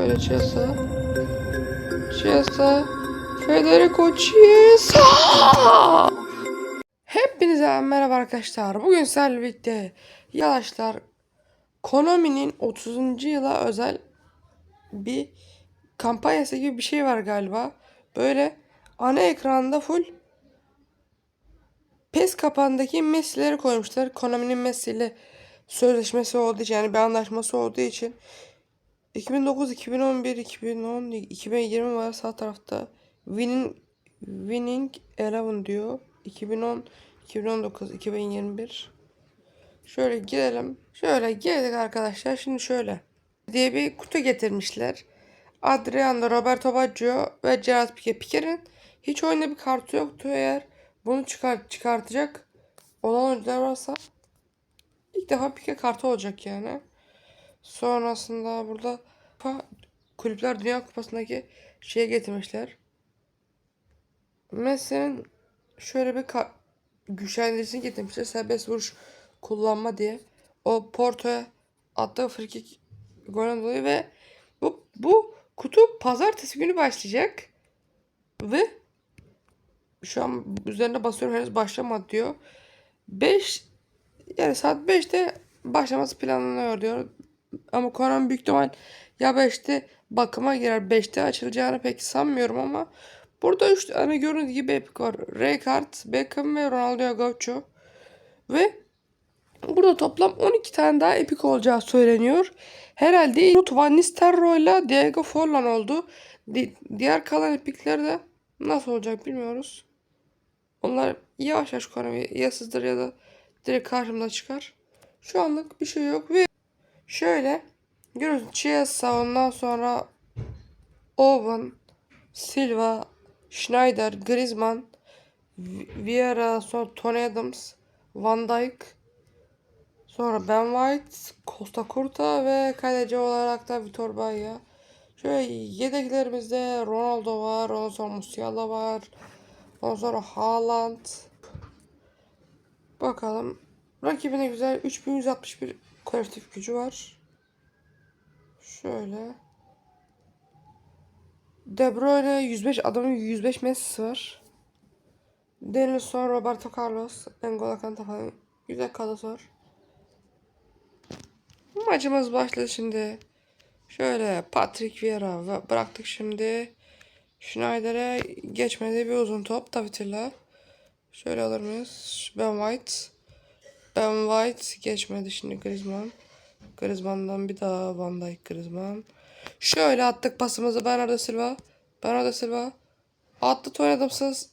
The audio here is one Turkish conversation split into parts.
Şöyle Chiesa. Chiesa. Federico Chiesa. Hepinize merhaba arkadaşlar. Bugün sizlerle birlikte Yavaşlar Konami'nin 30. yıla özel bir kampanyası gibi bir şey var galiba. Böyle ana ekranda full PES kapağındaki Messi'leri koymuşlar. Konami'nin Messi ile sözleşmesi olduğu için yani bir anlaşması olduğu için 2009, 2011, 2010, 2020 var sağ tarafta. Winning Winning Eleven diyor. 2010, 2019, 2021. Şöyle girelim. Şöyle girdik arkadaşlar. Şimdi şöyle diye bir kutu getirmişler. Adriano, Roberto Baggio ve Gerard Piqué. Piqué'nin hiç oyunda bir kartı yoktu eğer bunu çıkar çıkartacak olan oyuncular varsa ilk defa Piqué kartı olacak yani. Sonrasında burada Kulüpler Dünya Kupası'ndaki şeye getirmişler. Messi'nin şöyle bir güçlendiricisini getirmişler. Serbest vuruş kullanma diye. O Porto'ya attığı frikik golden dolayı ve bu, bu kutu pazartesi günü başlayacak. Ve şu an üzerine basıyorum henüz başlamadı diyor. 5 yani saat 5'te başlaması planlanıyor diyor. Ama Koran büyük ihtimal ya 5'te bakıma girer 5'te açılacağını pek sanmıyorum ama burada 3 tane gördüğünüz gibi epik var. Rijkaard, Beckham ve Ronaldo Gaucho. Ve burada toplam 12 tane daha epik olacağı söyleniyor. Herhalde Ruth Van Nistelrooy ile Diego Forlan oldu. Di- diğer kalan epikler de nasıl olacak bilmiyoruz. Onlar yavaş yavaş Konami ya sızdır ya da direkt karşımda çıkar. Şu anlık bir şey yok ve şöyle görüyorsunuz Chiesa ondan sonra Owen, Silva, Schneider, Griezmann, Vi- Vieira, sonra Tony Adams, Van Dijk, sonra Ben White, Costa Curta ve kaleci olarak da Vitor Bahia. Şöyle yedeklerimizde Ronaldo var, ondan sonra Musiala var, ondan sonra Haaland. Bakalım. Rakibine güzel 3161 kolektif gücü var. Şöyle. De Bruyne 105 adamın 105 Messi var. Denilson, Roberto Carlos, N'Golo Kante falan güzel kadrosu var. Maçımız başladı şimdi. Şöyle Patrick Vieira bıraktık şimdi. Schneider'e geçmedi bir uzun top David'le. Şöyle alır mıyız? Ben White. Ben White geçmedi şimdi Griezmann. Griezmann'dan bir daha Van Dijk Griezmann. Şöyle attık pasımızı Bernardo Silva. Bernardo Silva. Attı Tony Adams'ız.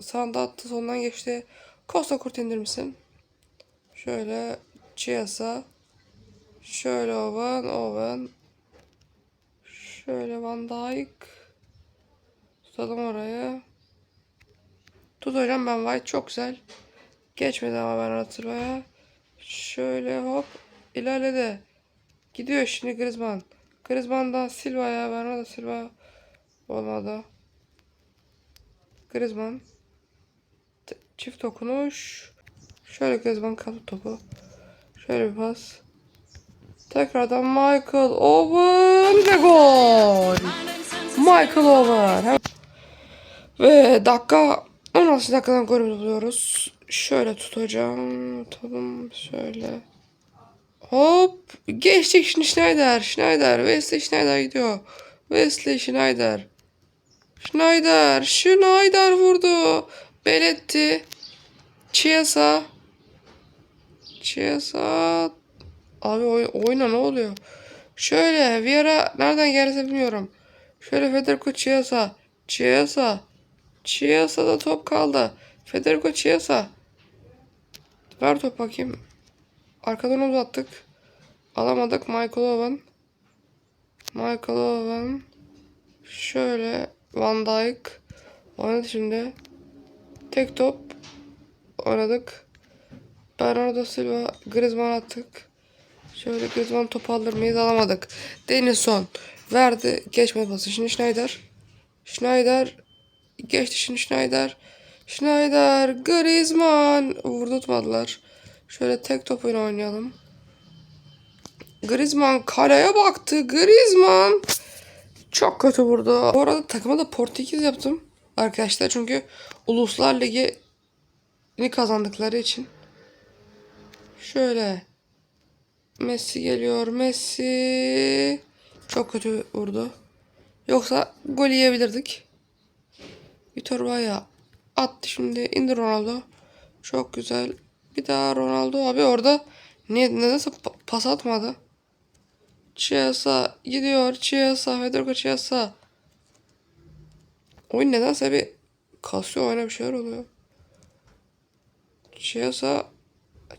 Sağında attı sondan geçti. Costa Kurt indirmişsin. Şöyle Chiesa. Şöyle Owen. Owen. Şöyle Van Dijk. Tutalım oraya. Tut hocam ben White çok güzel. Geçmedi ama ben hatırlaya. Şöyle hop ilerledi. Gidiyor şimdi Griezmann. Griezmann'dan Silva'ya ben da Silva olmadı. Griezmann. Çift dokunuş. Şöyle Griezmann kapı topu. Şöyle bir pas. Tekrardan Michael Owen ve gol. Michael Owen. Ve dakika 16 dakikadan golümüzü buluyoruz. Şöyle tutacağım. Tutalım şöyle. Hop. Geçtik Schneider. Schneider. Wesley Schneider gidiyor. Wesley Schneider. Schneider. Schneider vurdu. Beletti. Chiesa. Chiesa. Abi oy oyuna ne oluyor? Şöyle Vieira nereden gelirse bilmiyorum. Şöyle Federico Chiesa. Chiesa. Chiesa'da top kaldı. Federico Chiesa. Ver top bakayım. Arkadan uzattık. Alamadık. Michael Owen. Michael Owen. Şöyle Van Dijk. Oynadı şimdi. Tek top. Oynadık. Bernardo Silva. Griezmann attık. Şöyle Griezmann topu alır mıyız? Alamadık. Denilson. Verdi. Geçmedi pası. Şimdi Schneider. Schneider. Geçti şimdi Schneider. Schneider. Griezmann. Vurdurtmadılar. Şöyle tek top oynayalım. Griezmann kaleye baktı. Griezmann. Çok kötü vurdu. Bu arada takıma da Portekiz yaptım arkadaşlar. Çünkü Uluslar Ligi'ni kazandıkları için. Şöyle. Messi geliyor. Messi. Çok kötü vurdu. Yoksa gol yiyebilirdik. Vitor Baya attı şimdi. İndir Ronaldo. Çok güzel. Bir daha Ronaldo abi orada niye nedense pa- pas atmadı. Chiesa gidiyor. Chiesa. Federico Chiesa. Oyun nedense bir kasıyor oyuna bir şeyler oluyor. Chiesa.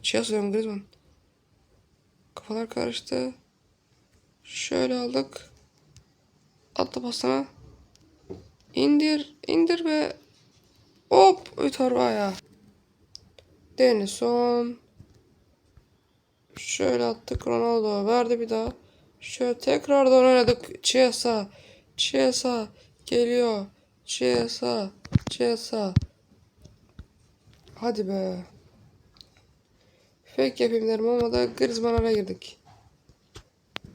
Chiesa diyorum Griezmann. Kafalar karıştı. Şöyle aldık. Atla pasına. İndir. indir ve hop Vitor Baya. Denison. Şöyle attık Ronaldo. Verdi bir daha. Şöyle tekrardan oynadık. Chiesa. Chiesa. Geliyor. Chiesa. Chiesa. Hadi be. Fake yapayım derim ama da Griezmann araya girdik.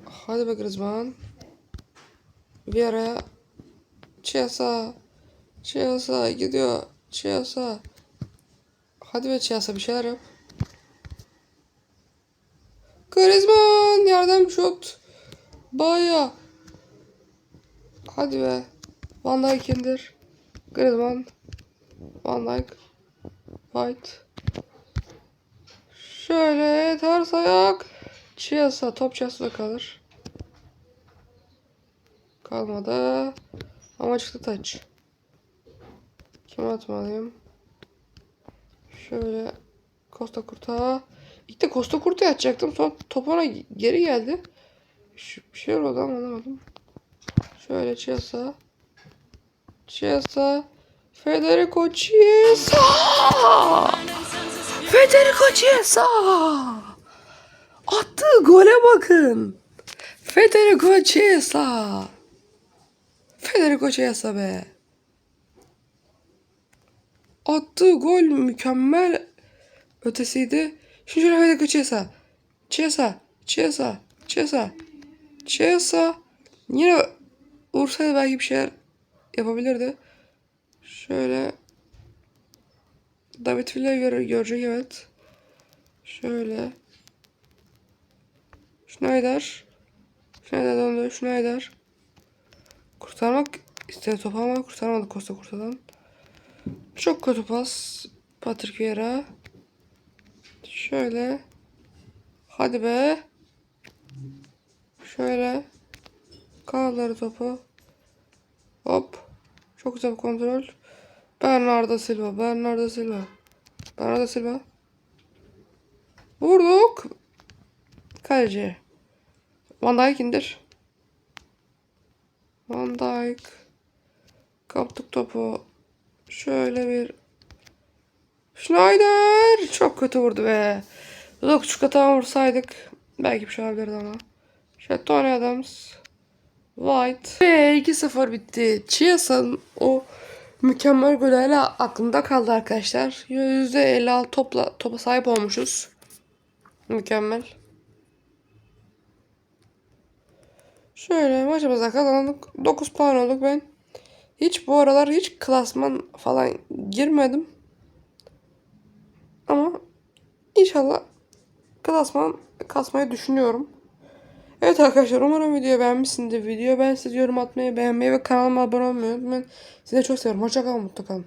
Hadi be Griezmann. Vieira. Chiesa. Chiesa gidiyor. Chiesa. Hadi be Chiesa bir şeyler yap. Griezmann yerden şut. Baya. Hadi be. Van Dijk indir. Griezmann. Van Dijk. White. Şöyle ters ayak. Chiesa top Chiesa'da kalır. Kalmadı. Ama çıktı taç. Kime atmalıyım? Şöyle Costa Kurta. İlk de Costa Kurta'ya atacaktım. Sonra top ona geri geldi. Şu, bir şey oldu ama anlamadım. Şöyle Chiesa. Chiesa. Federico Chiesa. Federico Chiesa. Attığı gole bakın. Federico Chiesa. Federico Chiesa be. Attığı gol mükemmel ötesiydi. Şimdi şöyle Federico Chiesa. Chiesa. Chiesa. Chiesa. Chiesa. Yine vursaydı belki bir şeyler yapabilirdi. Şöyle David Villa gör görecek evet. Şöyle Schneider Schneider döndü Schneider Kurtarmak istedi topu ama kurtaramadı Costa Kurta'dan. Çok kötü pas. Patrick Vieira. Şöyle. Hadi be. Şöyle. Kaldırı topu. Hop. Çok güzel bir kontrol. Bernardo Silva. Bernardo Silva. Bernardo Silva. Vurduk. Kaleci. Van Dijk indir. Van Dijk. Kaptık topu. Şöyle bir Schneider çok kötü vurdu be. Yok şu kata vursaydık belki bir şey olabilirdi ama. Şöyle Tony Adams. White. Ve 2-0 bitti. Chiesa'nın o mükemmel golü hala aklımda kaldı arkadaşlar. %56 topla, topa sahip olmuşuz. Mükemmel. Şöyle maçımıza kazandık. 9 puan olduk ben. Hiç bu aralar hiç klasman falan girmedim. Ama inşallah klasman kasmayı düşünüyorum. Evet arkadaşlar umarım videoyu beğenmişsinizdir. Video ben size yorum atmayı, beğenmeyi ve kanalıma abone olmayı unutmayın. Sizi çok seviyorum. Hoşçakalın, mutlu kalın.